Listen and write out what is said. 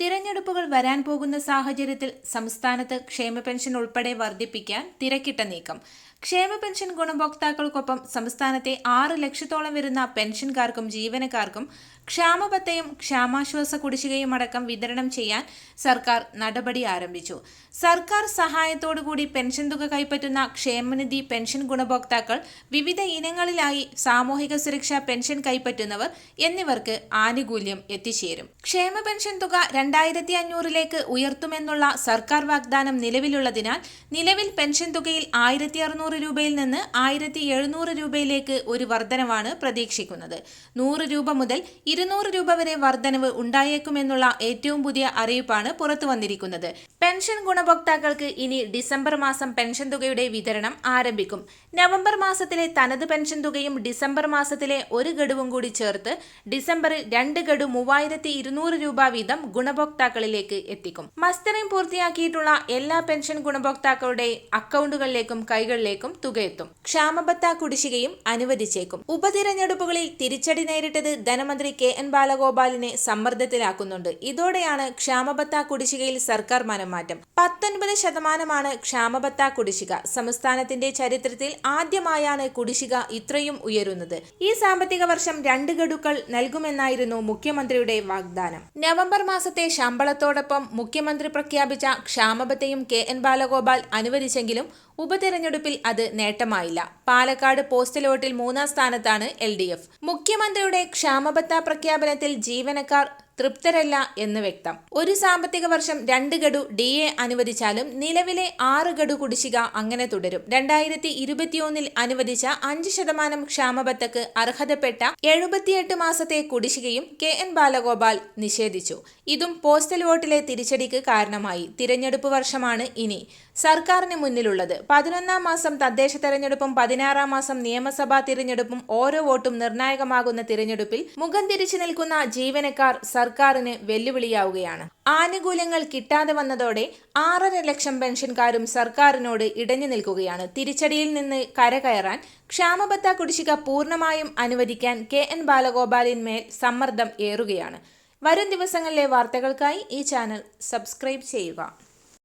തിരഞ്ഞെടുപ്പുകൾ വരാൻ പോകുന്ന സാഹചര്യത്തിൽ സംസ്ഥാനത്ത് ക്ഷേമ പെൻഷൻ ഉൾപ്പെടെ വർദ്ധിപ്പിക്കാൻ തിരക്കിട്ട നീക്കം. ക്ഷേമ പെൻഷൻ ഗുണഭോക്താക്കൾക്കൊപ്പം സംസ്ഥാനത്തെ ആറ് ലക്ഷത്തോളം വരുന്ന പെൻഷൻകാർക്കും ജീവനക്കാർക്കും ക്ഷാമബത്തയും ക്ഷാമാശ്വാസ കുടിശ്ശികയും അടക്കം വിതരണം ചെയ്യാൻ സർക്കാർ നടപടി ആരംഭിച്ചു. സർക്കാർ സഹായത്തോടുകൂടി പെൻഷൻ തുക കൈപ്പറ്റുന്ന ക്ഷേമനിധി പെൻഷൻ ഗുണഭോക്താക്കൾ വിവിധ ഇനങ്ങളിലായി സാമൂഹിക സുരക്ഷാ പെൻഷൻ കൈപ്പറ്റുന്നവർ എന്നിവർക്ക് ആനുകൂല്യം എത്തിച്ചേരും. ക്ഷേമ പെൻഷൻ തുക രണ്ടായിരത്തി അഞ്ഞൂറിലേക്ക് ഉയർത്തുമെന്നുള്ള സർക്കാർ വാഗ്ദാനം നിലവിലുള്ളതിനാൽ നിലവിൽ പെൻഷൻ തുകയിൽ ആയിരത്തി അറുന്നൂറ് രൂപയിൽ നിന്ന് ആയിരത്തി എഴുന്നൂറ് രൂപയിലേക്ക് ഒരു വർധനവാണ് പ്രതീക്ഷിക്കുന്നത്. നൂറ് രൂപ മുതൽ ഇരുന്നൂറ് രൂപ വരെ വർധനവ് ഉണ്ടായേക്കുമെന്നുള്ള ഏറ്റവും പുതിയ അറിയിപ്പാണ് പുറത്തു വന്നിരിക്കുന്നത്. പെൻഷൻ ഗുണഭോക്താക്കൾക്ക് ഇനി ഡിസംബർ മാസം പെൻഷൻ തുകയുടെ വിതരണം ആരംഭിക്കും. നവംബർ മാസത്തിലെ തനത് പെൻഷൻ തുകയും ഡിസംബർ മാസത്തിലെ ഒരു ഗഡുവും കൂടി ചേർത്ത് ഡിസംബറിൽ രണ്ട് ഗഡു മൂവായിരത്തി രൂപ വീതം ഗുണഭോക്താക്കളിലേക്ക് എത്തിക്കും. മസ്റ്ററിംഗ് പൂർത്തിയാക്കിയിട്ടുള്ള എല്ലാ പെൻഷൻ ഗുണഭോക്താക്കളുടെ അക്കൗണ്ടുകളിലേക്കും കൈകളിലേക്കും തുകയെത്തും. ക്ഷാമബത്ത കുടിശ്ശികയും അനുവദിച്ചേക്കും. ഉപതിരഞ്ഞെടുപ്പുകളിൽ തിരിച്ചടി നേരിട്ടത് ധനമന്ത്രി കെ എൻ ബാലഗോപാലിനെ സമ്മർദ്ദത്തിലാക്കുന്നുണ്ട്. ഇതോടെയാണ് ക്ഷാമബത്ത കുടിശ്ശികയിൽ സർക്കാർ മനംമാറ്റം. പത്തൊൻപത് ശതമാനമാണ് ക്ഷാമബത്ത കുടിശ്ശിക. സംസ്ഥാനത്തിന്റെ ചരിത്രത്തിൽ ആദ്യമായാണ് കുടിശ്ശിക ഇത്രയും ഉയരുന്നത്. ഈ സാമ്പത്തിക വർഷം രണ്ട് ഗഡുക്കൾ നൽകുമെന്നായിരുന്നു മുഖ്യമന്ത്രിയുടെ വാഗ്ദാനം. നവംബർ മാസത്തെ ശമ്പളത്തോടൊപ്പം മുഖ്യമന്ത്രി പ്രഖ്യാപിച്ച ക്ഷാമബത്തയും കെ എൻ ബാലഗോപാൽ അനുവദിച്ചെങ്കിലും ഉപതെരഞ്ഞെടുപ്പിൽ അത് നേട്ടമായില്ല. പാലക്കാട് പോസ്റ്റൽ വോട്ടിൽ മൂന്നാം സ്ഥാനത്താണ് എൽ ഡി എഫ്. മുഖ്യമന്ത്രിയുടെ ക്ഷാമബത്ത പ്രഖ്യാപനത്തിൽ ജീവനക്കാർ തൃപ്തരല്ല എന്ന് വ്യക്തം. ഒരു സാമ്പത്തിക വർഷം രണ്ട് ഗഡു ഡി എ അനുവദിച്ചാലും നിലവിലെ ആറ് ഗഡു കുടിശ്ശിക അങ്ങനെ തുടരും. രണ്ടായിരത്തി ഇരുപത്തിയൊന്നിൽ അനുവദിച്ച അഞ്ച് ശതമാനം ക്ഷാമബത്തക്ക് അർഹതപ്പെട്ട എഴുപത്തിയെട്ട് മാസത്തെ കുടിശ്ശികയും കെ എൻ ബാലഗോപാൽ നിഷേധിച്ചു. ഇതും പോസ്റ്റൽ വോട്ടിലെ തിരിച്ചടിക്ക് കാരണമായി. തിരഞ്ഞെടുപ്പ് വർഷമാണ് ഇനി. സർക്കാരിന് മുന്നിലുള്ളത്. പതിനൊന്നാം മാസം തദ്ദേശ തെരഞ്ഞെടുപ്പും പതിനാറാം മാസം നിയമസഭാ തിരഞ്ഞെടുപ്പും ഓരോ വോട്ടും നിർണായകമാകുന്ന തിരഞ്ഞെടുപ്പിൽ മുഖം തിരിച്ചു നിൽക്കുന്ന ജീവനക്കാർ സർക്കാരിന് വെല്ലുവിളിയാവുകയാണ്. ആനുകൂല്യങ്ങൾ കിട്ടാതെ വന്നതോടെ ആറര ലക്ഷം പെൻഷൻകാരും സർക്കാരിനോട് ഇടഞ്ഞു നിൽക്കുകയാണ്. തിരിച്ചടിയിൽ നിന്ന് കരകയറാൻ ക്ഷാമബത്ത കുടിശ്ശിക പൂർണമായും അനുവദിക്കാൻ കെ എൻ ബാലഗോപാലിന്മേൽ സമ്മർദ്ദം ഏറുകയാണ്. വരും ദിവസങ്ങളിലെ വാർത്തകൾക്കായി ഈ ചാനൽ സബ്സ്ക്രൈബ് ചെയ്യുക.